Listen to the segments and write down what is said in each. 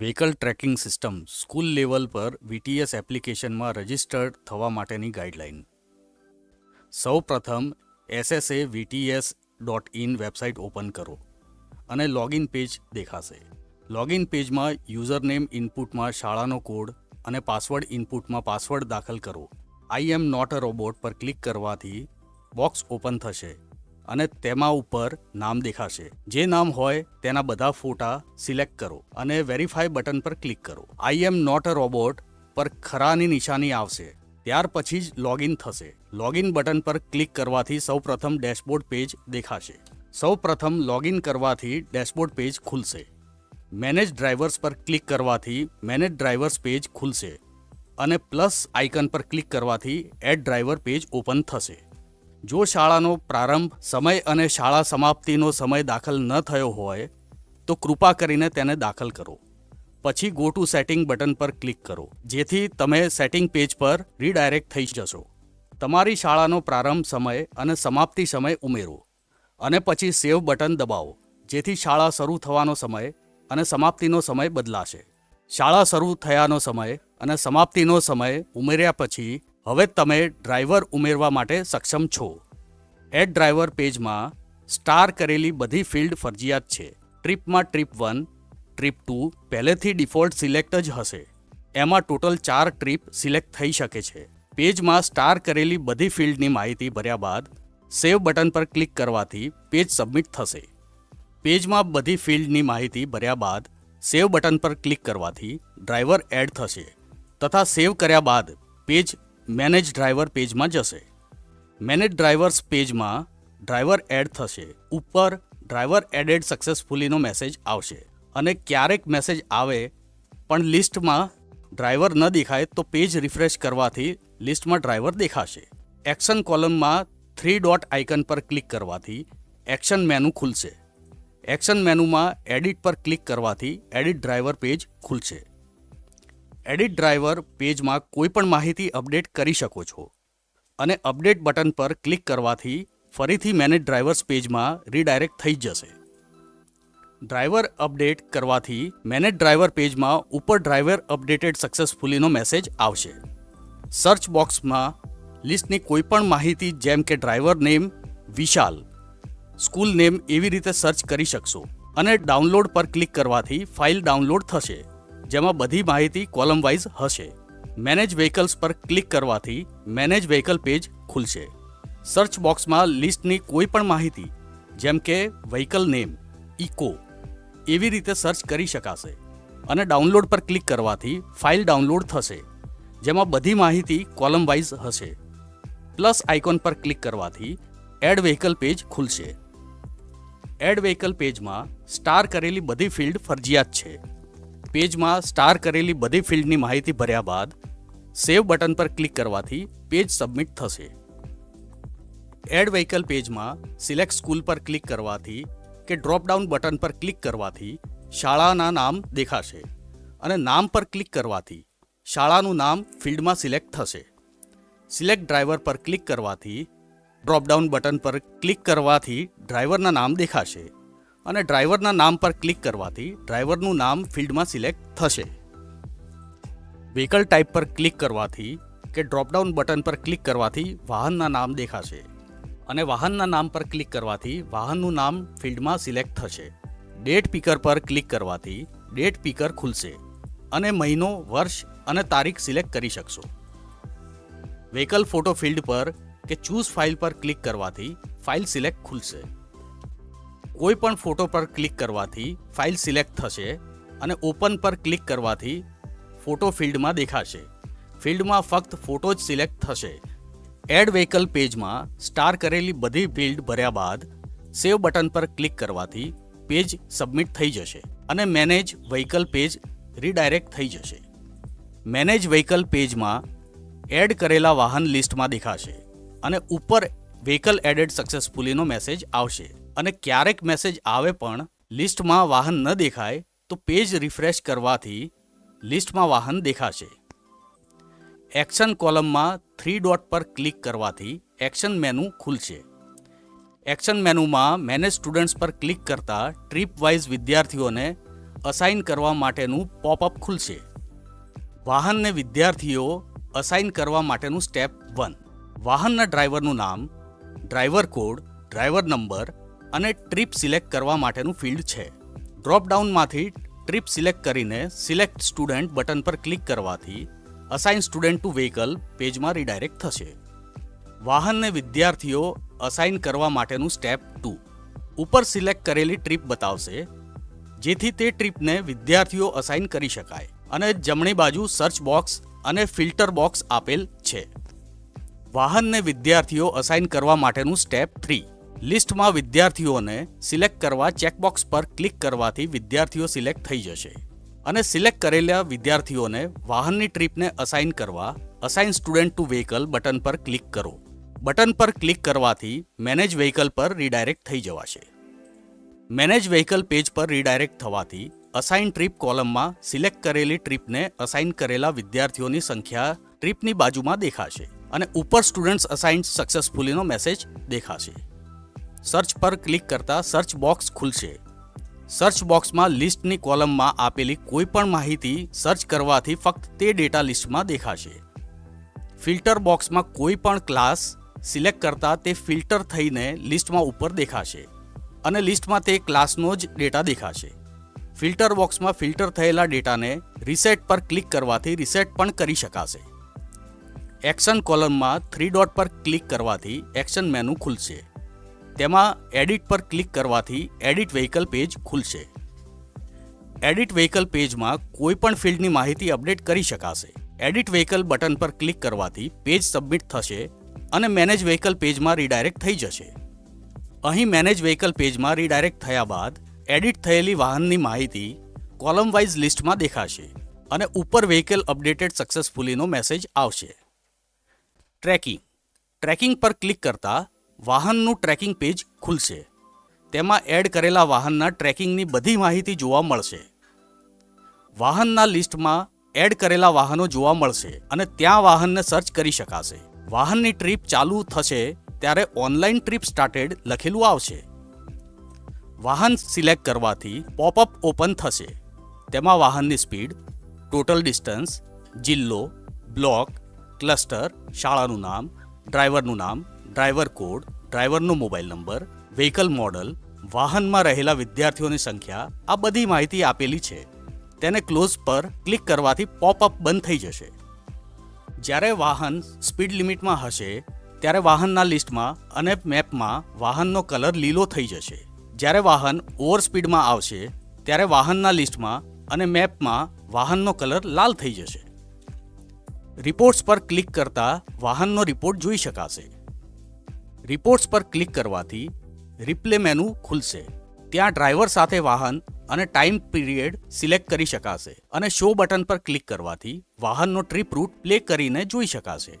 Vehicle tracking system school level પર VTS એપ્લિકેશનમાં registered થવા માટેની ગાઈડલાઇન સૌ પ્રથમ SSA VTS dot in website open કરો અને લોગિન પેજ દેખાશે. લોગિન પેજમાં યુઝરનેમ ઇનપુટમાં શાળાનો કોડ અને પાસવર્ડ ઇનપુટમાં પાસવર્ડ દાખલ કરો. I am not a robot પર ક્લિક કરવાથી બોક્સ ઓપન થશે. અને તેમાં ઉપર નામ દેખાશે. જે નામ હોય તેના બધા ફોટા સિલેક્ટ કરો અને વેરીફાઈ બટન પર ક્લિક કરો. I am not a robot પર ખરાની નિશાની આવશે. ત્યાર પછી જ લોગિન થશે. લોગિન બટન પર ક્લિક કરવાથી સૌપ્રથમ ડેશબોર્ડ પેજ દેખાશે. સૌપ્રથમ લોગિન કરવાથી ડેશબોર્ડ પેજ ખુલશે. મેનેજ ડ્રાઈવર્સ પર ક્લિક કરવાથી મેનેજ ડ્રાઈવર્સ પેજ ખુલશે. અને પ્લસ આઇકન પર ક્લિક કરવાથી એડ ડ્રાઈવર પેજ ઓપન થશે. જો શાળાનો પ્રારંભ સમય અને શાળા સમાપ્તિનો સમય દાખલ ન થયો હોય, તો કૃપા કરીને તેને દાખલ કરો. પછી ગો ટુ સેટિંગ બટન પર ક્લિક કરો, જેથી તમે સેટિંગ પેજ પર રીડાયરેક્ટ થઈ જશો. તમારી શાળાનો પ્રારંભ સમય અને સમાપ્તિ સમય ઉમેરો અને પછી સેવ બટન દબાવો, જેથી શાળા શરૂ થવાનો સમય અને સમાપ્તિનો સમય બદલાશે. શાળા શરૂ થયાનો સમય અને સમાપ્તિનો સમય ઉમેર્યા પછી હવે તમે ડ્રાઈવર ઉમેરવા માટે સક્ષમ છો. એડ ડ્રાઈવર પેજમાં સ્ટાર કરેલી બધી ફિલ્ડ ફરજિયાત છે. ટ્રીપમાં ટ્રીપ વન, ટ્રીપ ટુ પહેલેથી ડિફોલ્ટ સિલેક્ટ જ હશે. એમાં ટોટલ ચાર ટ્રીપ સિલેક્ટ થઈ શકે છે. પેજમાં સ્ટાર કરેલી બધી ફિલ્ડની માહિતી ભર્યા બાદ સેવ બટન પર ક્લિક કરવાથી પેજ સબમિટ થશે. પેજમાં બધી ફિલ્ડની માહિતી ભર્યા બાદ સેવ બટન પર ક્લિક કરવાથી ડ્રાઈવર એડ થશે. તથા સેવ કર્યા બાદ પેજ મેનેજ ડ્રાઈવર પેજમાં જશે. મેનેજ ડ્રાઈવર્સ પેજમાં ડ્રાઈવર એડ થશે. ઉપર ડ્રાઈવર એડેડ સક્સેસફુલીનો મેસેજ આવશે. અને ક્યારેક મેસેજ આવે, પણ લિસ્ટમાં ડ્રાઈવર ન દેખાય તો પેજ રિફ્રેશ કરવાથી લિસ્ટમાં ડ્રાઈવર દેખાશે. એક્શન કોલમમાં થ્રી ડોટ આઇકન પર ક્લિક કરવાથી એક્શન મેનુ ખુલશે. એક્શન મેનુમાં એડિટ પર ક્લિક કરવાથી એડિટ ડ્રાઈવર પેજ ખુલશે. એડિટ ડ્રાઈવર પેજમાં કોઈપણ માહિતી અપડેટ કરી શકો છો. અને અપડેટ બટન પર ક્લિક કરવાથી ફરીથી મેનેજ ડ્રાઈવર્સ પેજમાં રીડાયરેક્ટ થઈ જશે. ડ્રાઈવર અપડેટ કરવાથી મેનેજ ડ્રાઈવર પેજમાં ઉપર ડ્રાઈવર અપડેટેડ સક્સેસફુલીનો મેસેજ આવશે. સર્ચ બોક્સમાં લિસ્ટની કોઈપણ માહિતી જેમ કે driver name, Vishal, school name એવી રીતે સર્ચ કરી શકશો. અને ડાઉનલોડ પર ક્લિક કરવાથી ફાઇલ ડાઉનલોડ થશે. જેમાં બધી માહિતી કોલમ વાઇઝ હશે. મેનેજ વ્હીકલ્સ પર ક્લિક કરવાથી મેનેજ વ્હીકલ પેજ ખુલશે. સર્ચ બોક્સમાં લિસ્ટની કોઈ પણ માહિતી, જેમ કે વ્હીકલ નેમ, ઇકો, એવી રીતે સર્ચ કરી શકાશે. અને ડાઉનલોડ પર ક્લિક કરવાથી ફાઇલ ડાઉનલોડ થશે, જેમાં બધી માહિતી કોલમ વાઇઝ હશે. પ્લસ આઇકોન પર ક્લિક કરવાથી એડ વ્હીકલ પેજ ખુલશે. એડ વ્હીકલ પેજમાં સ્ટાર કરેલી બધી ફિલ્ડ ફરજિયાત છે. પેજમાં સ્ટાર કરેલી બધી ફિલ્ડની માહિતી ભર્યા બાદ સેવ બટન પર ક્લિક કરવાથી પેજ સબમિટ થશે. એડ વ્હીકલ પેજમાં સિલેક્ટ સ્કૂલ પર ક્લિક કરવાથી કે ડ્રોપડાઉન બટન પર ક્લિક કરવાથી શાળાના નામ દેખાશે અને નામ પર ક્લિક કરવાથી શાળાનું નામ ફિલ્ડમાં સિલેક્ટ થશે. સિલેક્ટ ડ્રાઈવર પર ક્લિક કરવાથી ડ્રોપડાઉન બટન પર ક્લિક કરવાથી ડ્રાઈવરના નામ દેખાશે. અને ડ્રાઈવરના નામ પર ક્લિક કરવાથી ડ્રાઈવરનું નામ ફિલ્ડમાં સિલેક્ટ થશે. વ્હીકલ ટાઈપ પર ક્લિક કરવાથી કે ડ્રોપડાઉન બટન પર ક્લિક કરવાથી વાહનના નામ દેખાશે અને વાહનના નામ પર ક્લિક કરવાથી વાહનનું નામ ફિલ્ડમાં સિલેક્ટ થશે. ડેટ પીકર પર ક્લિક કરવાથી ડેટ પીકર ખુલશે અને મહિનો, વર્ષ અને તારીખ સિલેક્ટ કરી શકશો. વ્હીકલ ફોટો ફિલ્ડ પર કે ચૂઝ ફાઇલ પર ક્લિક કરવાથી ફાઇલ સિલેક્ટ ખુલશે. કોઈ પણ ફોટો પર ક્લિક કરવાથી ફાઇલ સિલેક્ટ થશે અને ઓપન પર ક્લિક કરવાથી ફોટો ફિલ્ડમાં દેખાશે. ફિલ્ડમાં ફક્ત ફોટો જ સિલેક્ટ થશે. એડ વ્હીકલ પેજમાં સ્ટાર કરેલી બધી ફિલ્ડ ભર્યા બાદ સેવ બટન પર ક્લિક કરવાથી પેજ સબમિટ થઈ જશે અને મેનેજ વ્હીકલ પેજ રીડાયરેક્ટ થઈ જશે. મેનેજ વ્હીકલ પેજમાં એડ કરેલા વાહન લિસ્ટમાં દેખાશે અને ઉપર વ્હીકલ એડેડ સક્સેસફુલીનો મેસેજ આવશે. અને ક્યારેક મેસેજ આવે પણ લિસ્ટમાં વાહન ન દેખાય, તો પેજ રિફ્રેશ કરવાથી લિસ્ટમાં વાહન દેખાશે. એક્શન કોલમમાં થ્રી ડોટ પર ક્લિક કરવાથી એક્શન મેનુ ખુલશે. એક્શન મેનુમાં મેનેજ સ્ટુડન્ટ્સ પર ક્લિક કરતા ટ્રીપ વાઇઝ વિદ્યાર્થીઓને અસાઇન કરવા માટેનું પોપઅપ ખુલશે. વાહનને વિદ્યાર્થીઓ અસાઇન કરવા માટેનું સ્ટેપ વન વાહનના ડ્રાઈવરનું નામ ડ્રાઈવર કોડ ડ્રાઈવર નંબર અને ટ્રીપ સિલેક્ટ કરવા માટેનું ફિલ્ડ છે. ડ્રોપડાઉનમાંથી ટ્રીપ સિલેક્ટ કરીને સિલેક્ટ સ્ટુડન્ટ બટન પર ક્લિક કરવાથી અસાઇન સ્ટુડન્ટ ટુ વ્હીકલ પેજમાં રીડાયરેક્ટ થશે. વાહનને વિદ્યાર્થીઓ અસાઇન કરવા માટેનું સ્ટેપ ટુ ઉપર સિલેક્ટ કરેલી ટ્રીપ બતાવશે, જેથી તે ટ્રીપને વિદ્યાર્થીઓ અસાઇન કરી શકાય અને જમણી બાજુ સર્ચ બોક્સ અને ફિલ્ટર બોક્સ આપેલ છે. વાહનને વિદ્યાર્થીઓ અસાઇન કરવા માટેનું સ્ટેપ થ્રી લિસ્ટમાં વિદ્યાર્થીઓને સિલેક્ટ કરવા ચેકબોક્સ પર ક્લિક કરવાથી વિદ્યાર્થીઓ સિલેક્ટ થઈ જશે અને સિલેક્ટ કરેલા વિદ્યાર્થીઓને વાહનની ટ્રીપને અસાઇન કરવા assign student to vehicle button પર ક્લિક કરો. બટન પર ક્લિક કરવાથી મેનેજ વ્હીકલ પર રીડાયરેક્ટ થઈ જવાશે. મેનેજ વ્હીકલ પેજ પર રીડાયરેક્ટ થવાથી અસાઇન ટ્રીપ કોલમમાં સિલેક્ટ કરેલી ટ્રીપને અસાઇન કરેલા વિદ્યાર્થીઓની સંખ્યા ટ્રીપની બાજુમાં દેખાશે અને ઉપર સ્ટુડન્ટ્સ અસાઇન સક્સેસફુલીનો મેસેજ દેખાશે. સર્ચ પર ક્લિક કરતા સર્ચ બોક્સ ખુલશે. સર્ચ બોક્સમાં લિસ્ટની કોલમમાં આપેલી કોઈપણ માહિતી સર્ચ કરવાથી ફક્ત તે ડેટા લિસ્ટમાં દેખાશે. ફિલ્ટર બોક્સમાં કોઈ પણ ક્લાસ સિલેક્ટ કરતા તે ફિલ્ટર થઈને લિસ્ટમાં ઉપર દેખાશે અને લિસ્ટમાં તે ક્લાસનો જ ડેટા દેખાશે. ફિલ્ટર બોક્સમાં ફિલ્ટર થયેલા ડેટાને રિસેટ પર ક્લિક કરવાથી રિસેટ પણ કરી શકાશે. એક્શન કોલમમાં થ્રી ડોટ પર ક્લિક કરવાથી એક્શન મેનુ ખુલશે. તેમાં એડિટ પર ક્લિક કરવાથી એડિટ વ્હીકલ પેજ ખુલશે. એડિટ વ્હીકલ પેજમાં કોઈપણ ફિલ્ડની માહિતી અપડેટ કરી શકાશે. એડિટ વ્હીકલ બટન પર ક્લિક કરવાથી પેજ સબમિટ થશે અને મેનેજ વ્હીકલ પેજમાં રીડાયરેક્ટ થઈ જશે. અહીં મેનેજ વ્હીકલ પેજમાં રીડાયરેક્ટ થયા બાદ એડિટ થયેલી વાહનની માહિતી કોલમ વાઇઝ લિસ્ટમાં દેખાશે અને ઉપર વ્હીકલ અપડેટેડ સક્સેસફુલીનો મેસેજ આવશે. ટ્રેકિંગ. ટ્રેકિંગ પર ક્લિક કરતા વાહનનું ટ્રેકિંગ પેજ ખુલશે. તેમાં એડ કરેલા વાહનના ટ્રેકિંગની બધી માહિતી જોવા મળશે. વાહનના લિસ્ટમાં એડ કરેલા વાહનો જોવા મળશે અને ત્યાં વાહનને સર્ચ કરી શકાશે. વાહનની ટ્રીપ ચાલુ થશે ત્યારે ઓનલાઈન ટ્રીપ સ્ટાર્ટેડ લખેલું આવશે. વાહન સિલેક્ટ કરવાથી પોપઅપ ઓપન થશે. તેમાં વાહનની સ્પીડ, ટોટલ ડિસ્ટન્સ, જિલ્લો, બ્લોક, ક્લસ્ટર, શાળાનું નામ, ડ્રાઈવરનું નામ ડ્રાઈવર કોડ, ડ્રાઈવરનો મોબાઈલ નંબર, વ્હીકલ મોડલ, વાહનમાં રહેલા વિદ્યાર્થીઓની સંખ્યા, આ બધી માહિતી આપેલી છે. તેને ક્લોઝ પર ક્લિક કરવાથી પોપઅપ બંધ થઈ જશે. જ્યારે વાહન સ્પીડ લિમિટમાં હશે, ત્યારે વાહનના લિસ્ટમાં અને મેપમાં વાહનનો કલર લીલો થઈ જશે. જ્યારે વાહન ઓવર સ્પીડમાં આવશે, ત્યારે વાહનના લિસ્ટમાં અને મેપમાં વાહનનો કલર લાલ થઈ જશે. રિપોર્ટ્સ પર ક્લિક કરતા વાહનનો રિપોર્ટ જોઈ શકાશે. રિપોર્ટ્સ પર ક્લિક કરવાથી રિપ્લે મેનુ ખુલશે. ત્યાં ડ્રાઈવર સાથે વાહન અને ટાઈમ પીરિયડ સિલેક્ટ કરી શકાશે અને શો બટન પર ક્લિક કરવાથી વાહનનો ટ્રીપ રૂટ પ્લે કરીને જોઈ શકાશે.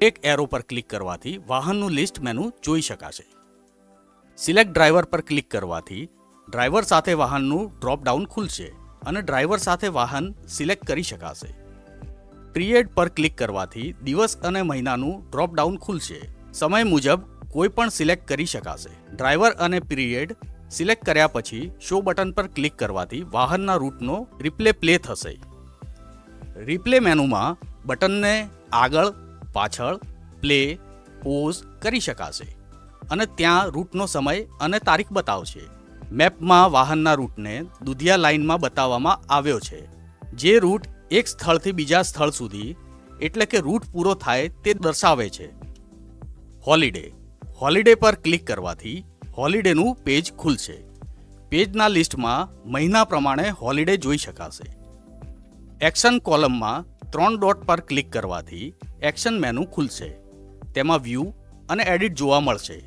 એક એરો પર ક્લિક કરવાથી વાહનનું લિસ્ટ મેનુ જોઈ શકાશે. સિલેક્ટ ડ્રાઈવર પર ક્લિક કરવાથી ડ્રાઈવર સાથે વાહનનું ડ્રોપ ડાઉન ખુલશે અને ડ્રાઈવર સાથે વાહન સિલેક્ટ કરી શકાશે. પિરિયડ પર ક્લિક કરવાથી દિવસ અને મહિનાનું ડ્રોપ ડાઉન ખુલશે. સમય મુજબ કોઈ પણ સિલેક્ટ કરી શકાશે. ડ્રાઈવર અને પિરિયડ સિલેક્ટ કર્યા પછી શો બટન પર ક્લિક કરવાથી વાહનના રૂટનો રિપ્લે પ્લે થશે. રિપ્લે મેનુમાં બટનને આગળ, પાછળ, પ્લે, પોઝ કરી શકાશે અને ત્યાં રૂટનો સમય અને તારીખ બતાવશે. મેપમાં વાહનના રૂટને દુધિયા લાઇનમાં બતાવવામાં આવ્યો છે. જે રૂટ એક સ્થળથી બીજા સ્થળ સુધી, એટલે કે રૂટ પૂરો થાય તે દર્શાવે છે. હોલિડે. હોલિડે પર ક્લિક કરવાથી હોલિડેનું પેજ ખુલશે. પેજના લિસ્ટમાં મહિના પ્રમાણે હોલિડે જોઈ શકાશે. એક્શન કોલમમાં ત્રણ ડોટ પર ક્લિક કરવાથી એક્શન મેનુ ખુલશે. તેમાં વ્યૂ અને એડિટ જોવા મળશે.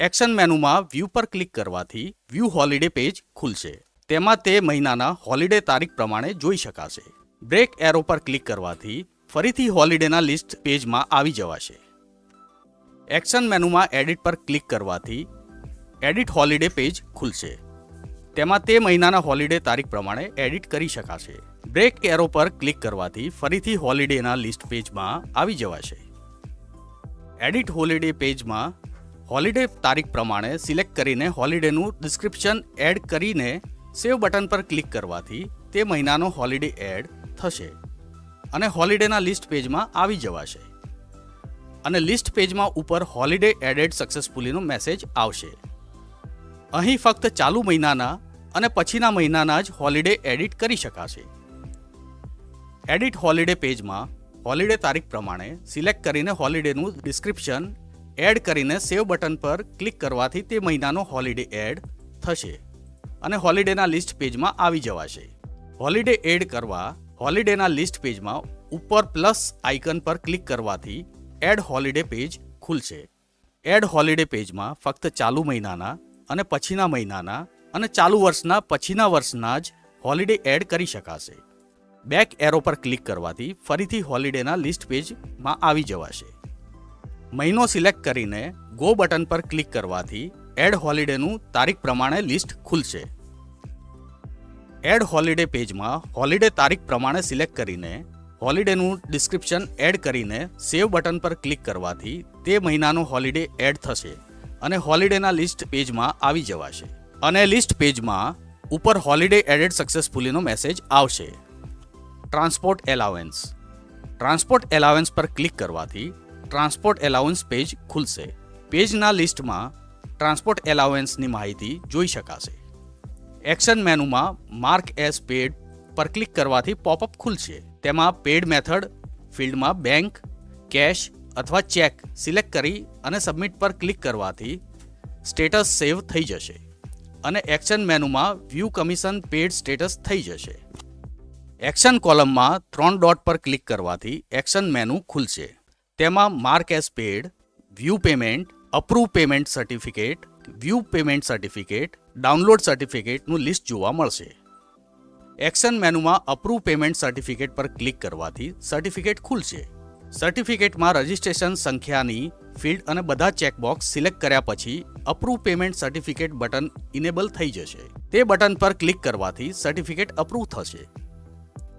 એક્શન મેનુમાં વ્યૂ પર ક્લિક કરવાથી વ્યૂ હોલિડે પેજ ખુલશે. તેમાં તે મહિનાના હોલિડે તારીખ પ્રમાણે જોઈ શકાશે. બ્રેક એરો પર ક્લિક કરવાથી ફરીથી હોલિડેના લિસ્ટ પેજમાં આવી જવાશે. એક્શન મેનુમાં એડિટ પર ક્લિક કરવાથી એડિટ હોલિડે પેજ ખુલશે. તેમાં તે મહિનાના હોલિડે તારીખ પ્રમાણે એડિટ કરી શકાશે. બ્રેક એરો પર ક્લિક કરવાથી ફરીથી હોલિડેના લિસ્ટ પેજમાં આવી જવાશે. એડિટ હોલિડે પેજમાં હોલિડે તારીખ પ્રમાણે સિલેક્ટ કરીને હોલિડેનું ડિસ્ક્રિપ્શન એડ કરીને સેવ બટન પર ક્લિક કરવાથી તે મહિનાનો હોલિડે એડ થશે અને હોલિડેના લિસ્ટ પેજમાં આવી જવાશે. અને લિસ્ટ પેજમાં ઉપર હોલિડે એડેડ સક્સેસફુલીનો મેસેજ આવશે. અહીં ફક્ત ચાલુ મહિનાના અને પછીના મહિનાના જ હોલિડે એડિટ કરી શકાશે. એડિટ હોલિડે પેજમાં હોલિડે તારીખ પ્રમાણે સિલેક્ટ કરીને હોલિડેનું ડિસ્ક્રિપ્શન એડ કરીને સેવ બટન પર ક્લિક કરવાથી તે મહિનાનો હોલિડે એડ થશે અને હોલિડેના લિસ્ટ પેજમાં આવી જવાશે. હોલિડે એડ કરવા હોલિડેના લિસ્ટ પેજમાં ઉપર પ્લસ આઇકન પર ક્લિક કરવાથી એડ હોલિડે પેજ ખુલશે. એડ હોલિડે પેજમાં ફક્ત ચાલુ મહિનાના અને પછીના મહિનાના અને ચાલુ વર્ષના પછીના વર્ષના જ હોલિડે એડ કરી શકાશે. બેક એરો પર ક્લિક કરવાથી ફરીથી હોલિડેના લિસ્ટ પેજમાં આવી જવાશે. મહિનો સિલેક્ટ કરીને ગો બટન પર ક્લિક કરવાથી એડ હોલિડેનું તારીખ પ્રમાણે લિસ્ટ ખુલશે. એડ હોલિડે પેજમાં હોલિડે તારીખ પ્રમાણે સિલેક્ટ કરીને હોલિડેનું ડિસ્ક્રિપ્શન એડ કરીને સેવ બટન પર ક્લિક કરવાથી તે મહિનાનો હોલિડે એડ થશે અને હોલિડેના લિસ્ટ પેજમાં આવી જવાશે. અને લિસ્ટ પેજમાં ઉપર હોલિડે એડેડ સક્સેસફુલીનો મેસેજ આવશે. Transport allowance. ટ્રાન્સપોર્ટ એલાવન્સ પર ક્લિક કરવાથી ટ્રાન્સપોર્ટ એલાવન્સ પેજ ખુલશે. પેજના લિસ્ટમાં ટ્રાન્સપોર્ટ એલાવન્સની માહિતી જોઈ શકાશે. એક્શન મેનુમાં માર્ક એઝ પેડ પર ક્લિક કરવાથી પોપઅપ ખુલશે. તેમાં પેડ મેથડ ફિલ્ડમાં બેંક કેશ અથવા ચેક સિલેક્ટ કરી અને સબમિટ પર ક્લિક કરવાથી સ્ટેટસ સેવ થઈ જશે અને એક્શન મેનુમાં વ્યૂ કમિશન પેડ સ્ટેટસ થઈ જશે. એક્શન કોલમમાં ત્રણ ડોટ પર ક્લિક કરવાથી એક્શન મેનુ ખુલશે. તેમાં mark as paid view payment approve payment certificate view payment certificate download સર્ટિફિકેટનું list જોવા મળશે. એક્શન મેનુમાં અપ્રૂવ પેમેન્ટ સર્ટિફિકેટ પર ક્લિક કરવાથી સર્ટિફિકેટ ખુલશે. સર્ટિફિકેટમાં રજિસ્ટ્રેશન સંખ્યાની ફિલ્ડ અને બધા ચેકબોક્સ સિલેક્ટ કર્યા પછી approve payment certificate button enable થઈ જશે. તે બટન પર ક્લિક કરવાથી સર્ટિફિકેટ અપ્રૂવ થશે.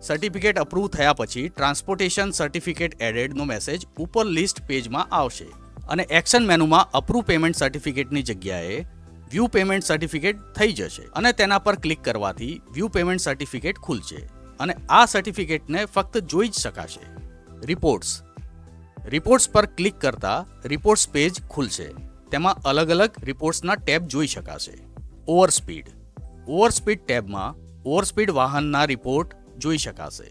સર્ટિફિકેટ અપ્રૂવ થયા પછી ટ્રાન્સપોર્ટેશન સર્ટિફિકેટ એડેડનો મેસેજ ઉપર લિસ્ટ પેજમાં આવશે. અને એક્શન મેનુમાં અપ્રૂવ પેમેન્ટ સર્ટિફિકેટની જગ્યાએ વ્યૂ પેમેન્ટ સર્ટિફિકેટ થઈ જશે. અને તેના પર ક્લિક કરવાથી વ્યૂ પેમેન્ટ સર્ટિફિકેટ ખુલશે. અને આ સર્ટિફિકેટને ફક્ત જોઈ જ શકાશે. રિપોર્ટ્સ રિપોર્ટ્સ પર ક્લિક કરતા રિપોર્ટ્સ પેજ ખુલશે. તેમાં અલગ અલગ રિપોર્ટ્સના ટેબ જોઈ શકાશે. ઓવરસ્પીડ ઓવરસ્પીડ ટેબમાં ઓવરસ્પીડ વાહનના રિપોર્ટ જોઈ શકાશે.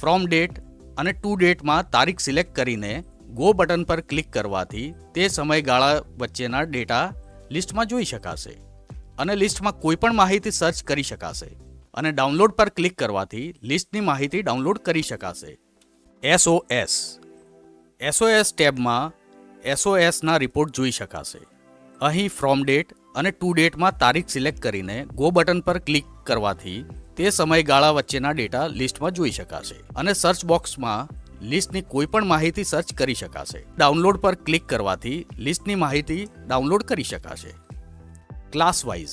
ફ્રોમ ડેટ અને ટુ ડેટમાં તારીખ સિલેક્ટ કરીને ગો બટન પર ક્લિક કરવાથી તે સમયગાળા વચ્ચેના ડેટા લિસ્ટમાં જોઈ શકાશે. અને લિસ્ટમાં કોઈ પણ માહિતી સર્ચ કરી શકાશે. અને ડાઉનલોડ પર ક્લિક કરવાથી લિસ્ટની માહિતી ડાઉનલોડ કરી શકાશે. એસઓએસ. એસઓએસ ટેબમાં એસઓએસના રિપોર્ટ જોઈ શકાશે. અહીં ફ્રોમ ડેટ અને ટુ ડેટમાં તારીખ સિલેક્ટ કરીને ગો બટન પર ક્લિક કરવાથી તે સમયગાળા વચ્ચેના ડેટા લિસ્ટમાં જોઈ શકાશે. અને સર્ચ બોક્સમાં લિસ્ટની કોઈ પણ માહિતી સર્ચ કરી શકાશે. ડાઉનલોડ પર ક્લિક કરવાથી લિસ્ટની માહિતી ડાઉનલોડ કરી શકાશે. ક્લાસ વાઇઝ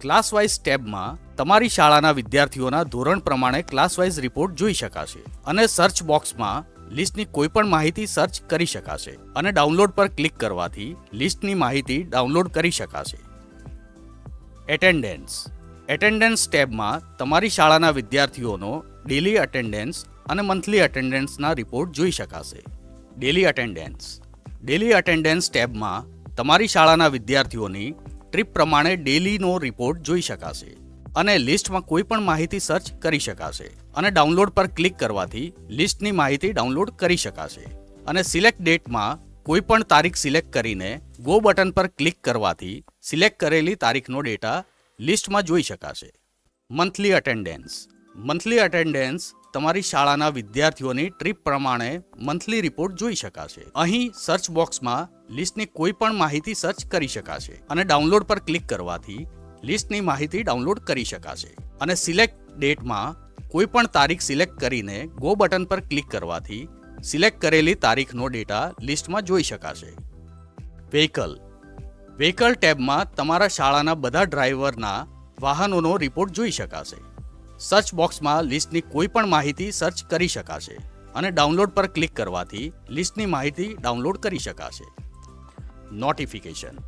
ક્લાસ ટેબમાં તમારી શાળાના વિદ્યાર્થીઓના ધોરણ પ્રમાણે ક્લાસ વાઇઝ રિપોર્ટ જોઈ શકાશે અને સર્ચ બોક્સમાં લિસ્ટની કોઈ પણ માહિતી સર્ચ કરી શકાશે અને ડાઉનલોડ પર ક્લિક કરવાથી લિસ્ટની માહિતી ડાઉનલોડ કરી શકાશે. એટેન્ડન્સ. એટેન્ડન્સ ટેબમાં તમારી શાળાના વિદ્યાર્થીઓનો ડેલી અટેન્ડન્સ અને મંથલી અટેન્ડન્સના રિપોર્ટ જોઈ શકાશે. ડેલી અટેન્ડન્સ ડેલી અટેન્ડન્સ ટેબમાં તમારી શાળાના વિદ્યાર્થીઓની ટ્રીપ પ્રમાણે ડેલીનો રિપોર્ટ જોઈ શકાશે અને લિસ્ટમાં કોઈ પણ માહિતી સર્ચ કરી શકાશે અને ડાઉનલોડ પર ક્લિક કરવાથી લિસ્ટની માહિતી ડાઉનલોડ કરી શકાશે અને સિલેક્ટ ડેટમાં કોઈ પણ તારીખ સિલેક્ટ કરીને ગો બટન પર ક્લિક કરવાથી સિલેક્ટ કરેલી તારીખનો ડેટા લિસ્ટમાં જોઈ શકાશે. મંથલી અટેન્ડન્સ મંથલી અટેન્ડન્સ તમારી શાળાના વિદ્યાર્થીઓની ટ્રીપ પ્રમાણે મંથલી રિપોર્ટ જોઈ શકાશે. અહીં સર્ચ બોક્સમાં લિસ્ટની કોઈ પણ માહિતી સર્ચ કરી શકાશે અને ડાઉનલોડ પર ક્લિક કરવાથી લિસ્ટની માહિતી ડાઉનલોડ કરી શકાશે. અને સિલેક્ટ ડેટમાં કોઈ પણ તારીખ સિલેક્ટ કરીને ગો બટન પર ક્લિક કરવાથી સિલેક્ટ કરેલી તારીખનો ડેટા લિસ્ટમાં જોઈ શકાશે. વ્હીકલ વ્હીકલ ટેબમાં તમારા શાળાના બધા ડ્રાઈવરના વાહનોનો રિપોર્ટ જોઈ શકાશે. સર્ચ બોક્સમાં લિસ્ટની કોઈ પણ માહિતી સર્ચ કરી શકાશે અને ડાઉનલોડ પર ક્લિક કરવાથી લિસ્ટની માહિતી ડાઉનલોડ કરી શકાશે. નોટિફિકેશન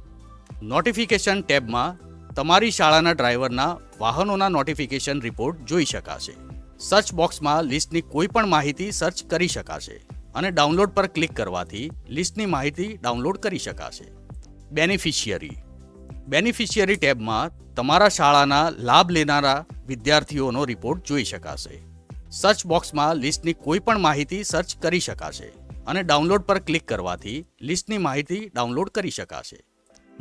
નોટિફિકેશન ટેબમાં તમારી શાળાના ડ્રાઈવરના વાહનોના નોટિફિકેશન રિપોર્ટ જોઈ શકાશે. સર્ચ બોક્સમાં લિસ્ટની કોઈ પણ માહિતી સર્ચ કરી શકાશે અને ડાઉનલોડ પર ક્લિક કરવાથી લિસ્ટની માહિતી ડાઉનલોડ કરી શકાશે. બેનિફિશિયરી બેનિફિશિયરી ટેબમાં તમારા શાળાના લાભ લેનારા વિદ્યાર્થીઓનો રિપોર્ટ જોઈ શકાશે. સર્ચ બોક્સમાં લિસ્ટની કોઈ પણ માહિતી સર્ચ કરી શકાશે અને ડાઉનલોડ પર ક્લિક કરવાથી લિસ્ટની માહિતી ડાઉનલોડ કરી શકાશે.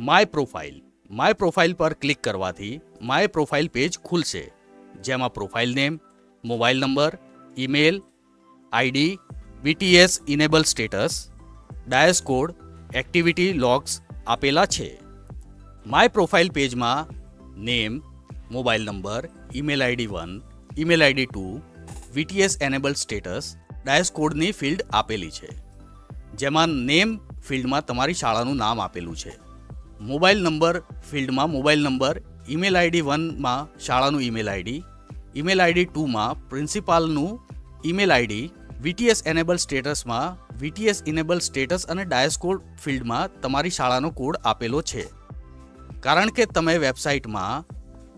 My profile. માય પ્રોફાઇલ પર ક્લિક કરવાથી માય પ્રોફાઇલ પેજ ખુલશે. જેમાં profile name mobile number, email, ID VTS enable status, DISE code, activity logs આપેલા છે. માય પ્રોફાઇલ પેજમાં name mobile number email ID one email ID two VTS enable status DISE કોડની field આપેલી છે. જેમાં name ફિલ્ડમાં તમારી શાળાનું નામ આપેલું છે. મોબાઈલ નંબર ફિલ્ડમાં મોબાઈલ નંબર ઈમેલ આઈડી વનમાં શાળાનું ઈમેલ આઈડી ઈમેલ આઈડી ટુમાં પ્રિન્સિપાલનું ઈમેલ આઈડી વીટીએસ એનેબલ સ્ટેટસમાં વીટીએસ ઇનેબલ સ્ટેટસ અને ડાયસ કોડ ફિલ્ડમાં તમારી શાળાનો કોડ આપેલો છે. કારણ કે તમે વેબસાઇટમાં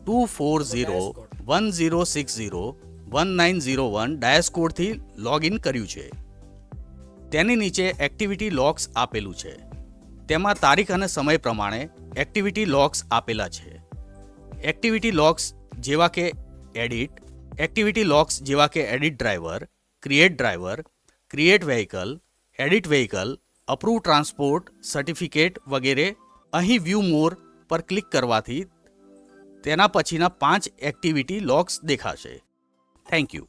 two four zero one zero six zero one nine zero one DISE કોડથી login કર્યું છે. તેની નીચે એક્ટિવિટી લોગ્સ આપેલું છે. તેમાં તારીખ અને સમય પ્રમાણે એક્ટિવિટી લોગ્સ આપેલા છે. એક્ટિવિટી લોગ્સ જેવા કે એડિટ એક્ટિવિટી લોગ્સ જેવા કે edit driver create driver create vehicle edit vehicle approve transport certificate વગેરે અહીં વ્યૂ મોર પર ક્લિક કરવાથી તેના પછીના પાંચ એક્ટિવિટી લોગ્સ દેખાશે. Thank you.